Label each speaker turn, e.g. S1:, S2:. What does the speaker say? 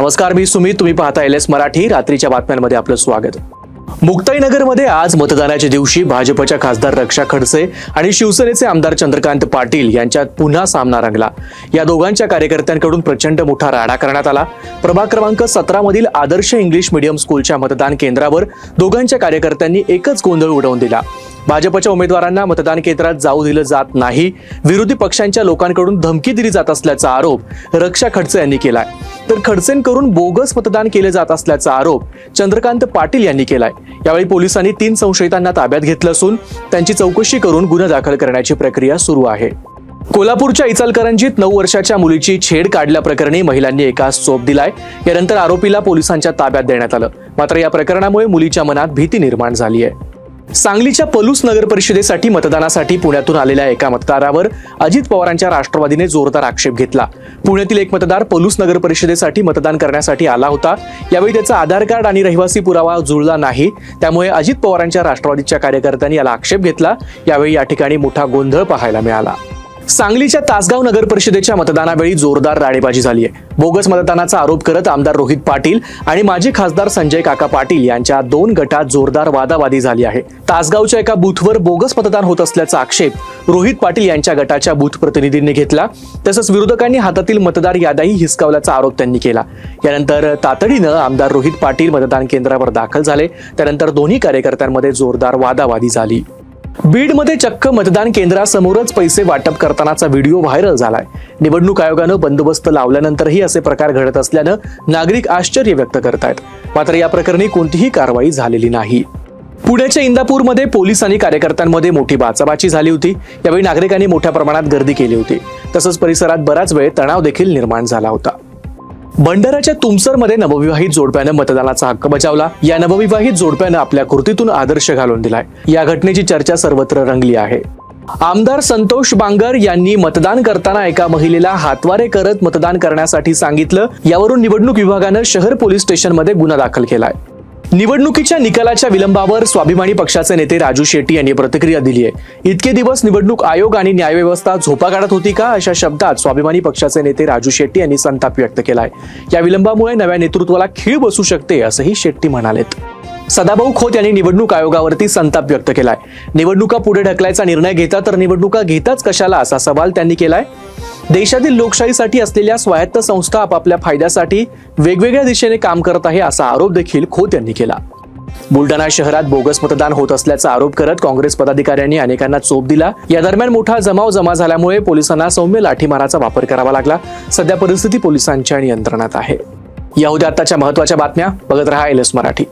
S1: नमस्कार मी सुमित. तुम्ही पाहता एल एस मराठी. रात्रीच्या बातम्यांमध्ये आपलं स्वागत. मुक्ताईनगरमध्ये आज मतदानाच्या दिवशी भाजपच्या खासदार रक्षा खडसे आणि शिवसेनेचे आमदार चंद्रकांत पाटील यांच्यात पुन्हा सामना रंगला. या दोघांच्या कार्यकर्त्यांकडून प्रचंड मोठा राडा करण्यात आला. प्रभाग क्रमांक सतरा मधील आदर्श इंग्लिश मीडियम स्कूलच्या मतदान केंद्रावर दोघांच्या कार्यकर्त्यांनी एकच गोंधळ उडवून दिला. भाजपच्या उमेदवारांना मतदान केंद्रात जाऊ दिलं जात नाही. विरोधी पक्षांच्या लोकांकडून धमकी दिली जात असल्याचा आरोप रक्षा खडसे यांनी केलाय. तर खडसेंकडून बोगस मतदान केले जात असल्याचा आरोप चंद्रकांत पाटील यांनी केलाय. यावेळी पोलिसांनी तीन संशयितांना ताब्यात घेतलं असून त्यांची चौकशी करून गुन्हा दाखल करण्याची प्रक्रिया सुरू आहे. कोल्हापूरच्या इचलकरंजीत नऊ वर्षाच्या मुलीची छेड काढल्याप्रकरणी महिलांनी एकास चोप दिलाय. यानंतर आरोपीला पोलिसांच्या ताब्यात देण्यात आलं. मात्र या प्रकरणामुळे मुलीच्या मनात भीती निर्माण झाली आहे सांगलीच्या पलूस नगर परिषदेसाठी मतदानासाठी पुण्यातून आलेल्या एका मतदारावर अजित पवारांच्या राष्ट्रवादीने जोरदार आक्षेप घेतला. पुण्यातील एक मतदार पलूस नगर परिषदेसाठी मतदान करण्यासाठी आला होता. यावेळी त्याचा आधार कार्ड आणि रहिवासी पुरावा जुळला नाही. त्यामुळे अजित पवारांच्या राष्ट्रवादीच्या कार्यकर्त्यांनी याला आक्षेप घेतला. यावेळी या ठिकाणी मोठा गोंधळ पाहायला मिळाला. सांगलीच्या तासगाव नगर परिषदेच्या मतदानावेळी जोरदार राडेबाजी झाली आहे बोगस मतदानाचा आरोप करत आमदार रोहित पाटील आणि माजी खासदार संजय काका पाटील यांच्या दोन गटात जोरदार वादावादी झाली आहे. तासगावच्या एका बूथवर बोगस मतदान होत असल्याचा आक्षेप रोहित पाटील यांच्या गटाच्या बूथ प्रतिनिधींनी घेतला. तसंच विरोधकांनी हातातील मतदार याद्याही हिसकावल्याचा आरोप त्यांनी केला. यानंतर तातडीनं आमदार रोहित पाटील मतदान केंद्रावर दाखल झाले. त्यानंतर दोन्ही कार्यकर्त्यांमध्ये जोरदार वादावादी झाली. बीडमध्ये चक्क मतदान केंद्रासमोरच पैसे वाटप करतानाचा व्हिडिओ व्हायरल झालाय. निवडणूक आयोगानं बंदोबस्त लावल्यानंतरही असे प्रकार घडत असल्यानं नागरिक आश्चर्य व्यक्त करतायत. मात्र या प्रकरणी कोणतीही कारवाई झालेली नाही. पुण्याच्या इंदापूरमध्ये पोलीस आणि कार्यकर्त्यांमध्ये मोठी बाचाबाची झाली होती. यावेळी नागरिकांनी मोठ्या प्रमाणात गर्दी केली होती. तसंच परिसरात बराच वेळ तणाव देखील निर्माण झाला होता. भंडाराच्या तुमसरमध्ये नवविवाहित जोडप्यानं मतदानाचा हक्क बजावला. या नवविवाहित जोडप्यानं आपल्या कृतीतून आदर्श घालून दिलाय. या घटनेची चर्चा सर्वत्र रंगली आहे. आमदार संतोष बांगर यांनी मतदान करताना एका महिलेला हातवारे करत मतदान करण्यासाठी सांगितलं. यावरून निवडणूक विभागानं शहर पोलीस स्टेशनमध्ये गुन्हा दाखल केलाय. निवडणुकीच्या निकालाच्या विलंबावर स्वाभिमानी पक्षाचे नेते राजू शेट्टी यांनी प्रतिक्रिया दिली आहे. इतके दिवस निवडणूक आयोग आणि न्यायव्यवस्था झोपा काढत होती का अशा शब्दात स्वाभिमानी पक्षाचे नेते राजू शेट्टी यांनी संताप व्यक्त केलाय. या विलंबामुळे नव्या नेतृत्वाला खीळ बसू शकते असंही शेट्टी म्हणालेत. सदाभाऊ खोत यांनी निवडणूक आयोगावरती संताप व्यक्त केलाय. निवडणुका पुढे ढकलायचा निर्णय घेता तर निवडणुका घेताच कशाला असा सवाल त्यांनी केलाय? देशातील लोकशाहीसाठी असलेल्या स्वायत्त संस्था आपापल्या फायद्यासाठी वेगवेगळ्या दिशेने काम करत आहे असा आरोप देखील खोत यांनी केला. बुलढाणा शहरात बोगस मतदान होत असल्याचा आरोप करत काँग्रेस पदाधिकाऱ्यांनी अनेकांना चोप दिला. या दरम्यान मोठा जमाव जमा झाल्यामुळे पोलिसांना सौम्य लाठीमाराचा वापर करावा लागला. सध्या परिस्थिती पोलिसांच्या नियंत्रणात आहे. या होत्या आताच्या महत्त्वाच्या बातम्या. बघत रहा एल एस मराठी.